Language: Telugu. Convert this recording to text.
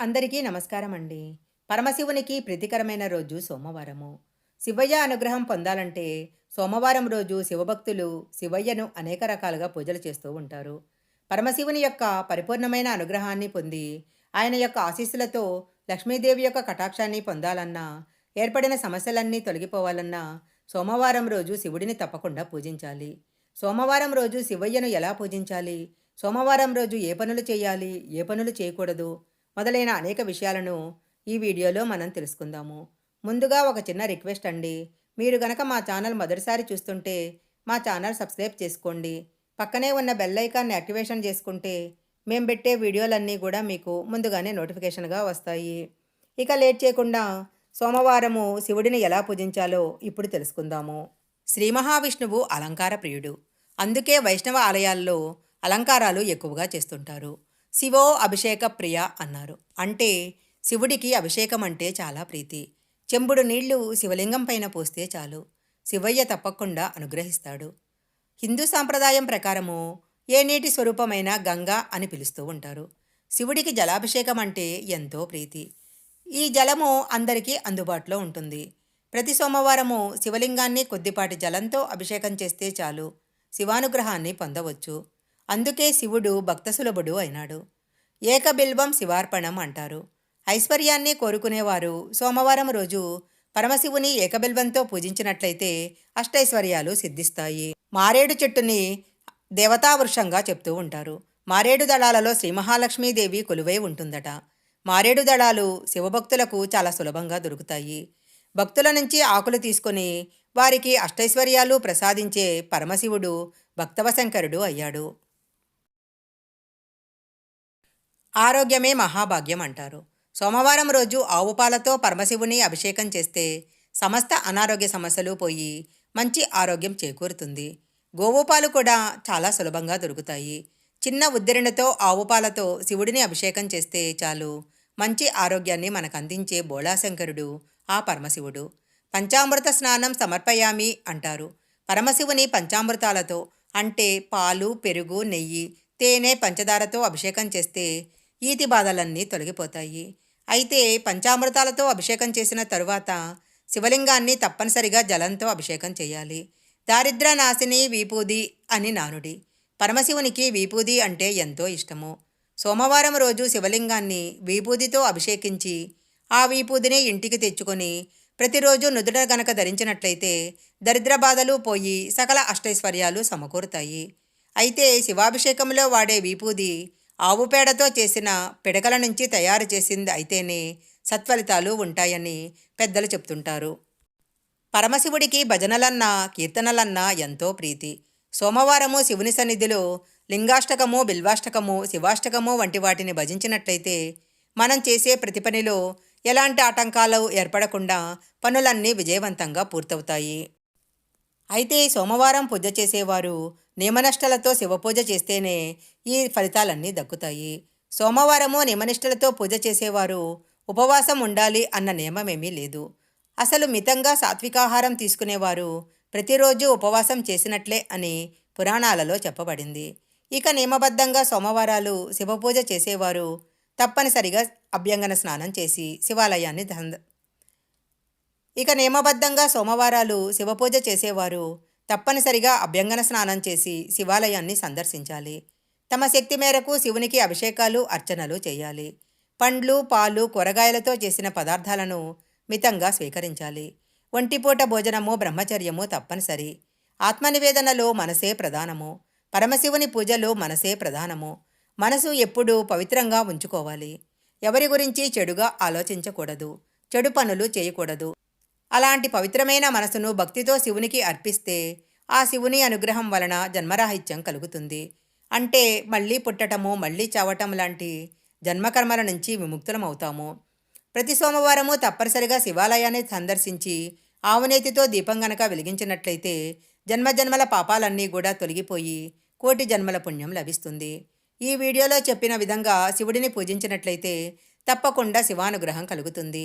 అందరికీ నమస్కారం అండి పరమశివునికి ప్రీతికరమైన రోజు సోమవారము. శివయ్య అనుగ్రహం పొందాలంటే సోమవారం రోజు శివభక్తులు శివయ్యను అనేక రకాలుగా పూజలు చేస్తూ ఉంటారు. పరమశివుని యొక్క పరిపూర్ణమైన అనుగ్రహాన్ని పొంది ఆయన యొక్క ఆశీస్సులతో లక్ష్మీదేవి యొక్క కటాక్షాన్ని పొందాలన్నా ఏర్పడిన సమస్యలన్నీ తొలగిపోవాలన్నా సోమవారం రోజు శివుడిని తప్పకుండా పూజించాలి. సోమవారం రోజు శివయ్యను ఎలా పూజించాలి? సోమవారం రోజు ఏ పనులు చేయాలి? ఏ పనులు చేయకూడదు? మొదలైన అనేక విషయాలను ఈ వీడియోలో మనం తెలుసుకుందాము. ముందుగా ఒక చిన్న రిక్వెస్ట్ అండి. మీరు గనక మా ఛానల్ మొదటిసారి చూస్తుంటే మా ఛానల్ సబ్స్క్రైబ్ చేసుకోండి. పక్కనే ఉన్న బెల్ ఐకాన్ని యాక్టివేషన్ చేసుకుంటే మేము పెట్టే వీడియోలన్నీ కూడా మీకు ముందుగానే నోటిఫికేషన్గా వస్తాయి. ఇక లేట్ చేయకుండా సోమవారము శివుడిని ఎలా పూజించాలో ఇప్పుడు తెలుసుకుందాము. శ్రీ మహావిష్ణువు అలంకార ప్రియుడు. అందుకే వైష్ణవ ఆలయాల్లో అలంకారాలు ఎక్కువగా చేస్తుంటారు. శివో అభిషేక ప్రియ అన్నారు. అంటే శివుడికి అభిషేకం అంటే చాలా ప్రీతి. చెంబుడు నీళ్ళు శివలింగం పైన పోస్తే చాలు. శివయ్య తప్పకుండా అనుగ్రహిస్తాడు. హిందూ సాంప్రదాయం ప్రకారము ఏ నీటి స్వరూపమైన గంగా అని పిలుస్తూ ఉంటారు. శివుడికి జలాభిషేకం అంటే ఎంతో ప్రీతి. ఈ జలము అందరికీ అందుబాటులో ఉంటుంది. ప్రతి సోమవారము శివలింగాన్ని కొద్దిపాటి జలంతో అభిషేకం చేస్తే చాలు. శివానుగ్రహాన్ని పొందవచ్చు. అందుకే శివుడు భక్తసులభుడు అయినాడు. ఏకబిల్వం శివార్పణం అంటారు. ఐశ్వర్యాన్ని కోరుకునేవారు సోమవారం రోజు పరమశివుని ఏకబిల్వంతో పూజించినట్లయితే అష్టైశ్వర్యాలు సిద్ధిస్తాయి. మారేడు చెట్టుని దేవతావృషంగా చెప్తూ ఉంటారు. మారేడు దళాలలో శ్రీ మహాలక్ష్మీదేవి కొలువై ఉంటుందట. మారేడు దళాలు శివభక్తులకు చాలా సులభంగా దొరుకుతాయి. భక్తుల నుంచి ఆకులు తీసుకొని వారికి అష్టైశ్వర్యాలు ప్రసాదించే పరమశివుడు భక్తవశంకరుడు అయ్యాడు. ఆరోగ్యమే మహాభాగ్యం అంటారు. సోమవారం రోజు ఆవు పాలతో పరమశివుని అభిషేకం చేస్తే సమస్త అనారోగ్య సమస్యలు పోయి మంచి ఆరోగ్యం చేకూరుతుంది. గోవు పాలు కూడా చాలా సులభంగా దొరుకుతాయి. చిన్న ఉద్దరణతో ఆవు పాలతో శివుడిని అభిషేకం చేస్తే చాలు మంచి ఆరోగ్యాన్ని మనకు అందించే బోళాశంకరుడు ఆ పరమశివుడు. పంచామృత స్నానం సమర్పయామి అంటారు. పరమశివుని పంచామృతాలతో అంటే పాలు పెరుగు నెయ్యి తేనె పంచదారతో అభిషేకం చేస్తే ఈతి బాధలన్నీ తొలగిపోతాయి. అయితే పంచామృతాలతో అభిషేకం చేసిన తరువాత శివలింగాన్ని తప్పనిసరిగా జలంతో అభిషేకం చేయాలి. దారిద్ర నాశిని వీపూది అని నానుడి. పరమశివునికి వీపూది అంటే ఎంతో ఇష్టము. సోమవారం రోజు శివలింగాన్ని వీపూదితో అభిషేకించి ఆ వీపూదిని ఇంటికి తెచ్చుకొని ప్రతిరోజు నుదుట గనక ధరించినట్లయితే దరిద్ర బాధలు పోయి సకల అష్టైశ్వర్యాలు సమకూరుతాయి. అయితే శివాభిషేకంలో వాడే వీపూది ఆవు పేడతో చేసిన పిడకల నుంచి తయారు చేసింది అయితేనే సత్ఫలితాలు ఉంటాయని పెద్దలు చెప్తుంటారు. పరమశివుడికి భజనలన్నా కీర్తనలన్నా ఎంతో ప్రీతి. సోమవారము శివుని సన్నిధిలో లింగాష్టకము బిల్వాష్టకము శివాష్టకము వంటి వాటిని భజించినట్లయితే మనం చేసే ప్రతి పనిలో ఎలాంటి ఆటంకాలు ఏర్పడకుండా పనులన్నీ విజయవంతంగా పూర్తవుతాయి. అయితే సోమవారం పూజ చేసేవారు నియమనిష్టలతో శివపూజ చేస్తేనే ఈ ఫలితాలన్నీ దక్కుతాయి. సోమవారము నియమనిష్టలతో పూజ చేసేవారు ఉపవాసం ఉండాలి అన్న నియమమేమీ లేదు. అసలు మితంగా సాత్వికాహారం తీసుకునేవారు ప్రతిరోజు ఉపవాసం చేసినట్లే అని పురాణాలలో చెప్పబడింది. ఇక నియమబద్ధంగా సోమవారాలు శివపూజ చేసేవారు తప్పనిసరిగా అభ్యంగన స్నానం చేసి శివాలయాన్ని ఇక నియమబద్ధంగా సోమవారాలు శివపూజ చేసేవారు తప్పనిసరిగా అభ్యంగన స్నానం చేసి శివాలయాన్ని సందర్శించాలి. తమ శక్తి మేరకు శివునికి అభిషేకాలు అర్చనలు చేయాలి. పండ్లు పాలు కూరగాయలతో చేసిన పదార్థాలను మితంగా స్వీకరించాలి. ఒంటిపూట భోజనము బ్రహ్మచర్యము తప్పనిసరి. ఆత్మనివేదనలో మనసే ప్రధానము. పరమశివుని పూజలో మనసే ప్రధానము. మనసు ఎప్పుడూ పవిత్రంగా ఉంచుకోవాలి. ఎవరి గురించి చెడుగా ఆలోచించకూడదు. చెడు పనులు చేయకూడదు. అలాంటి పవిత్రమైన మనసును భక్తితో శివునికి అర్పిస్తే ఆ శివుని అనుగ్రహం వలన జన్మరాహిత్యం కలుగుతుంది. అంటే మళ్ళీ పుట్టటము మళ్ళీ చావటం లాంటి జన్మకర్మల నుంచి విముక్తులమవుతాము. ప్రతి సోమవారము తప్పనిసరిగా శివాలయాన్ని సందర్శించి ఆవునేతితో దీపం గనక వెలిగించినట్లయితే జన్మజన్మల పాపాలన్నీ కూడా తొలగిపోయి కోటి జన్మల పుణ్యం లభిస్తుంది. ఈ వీడియోలో చెప్పిన విధంగా శివుడిని పూజించినట్లయితే తప్పకుండా శివానుగ్రహం కలుగుతుంది.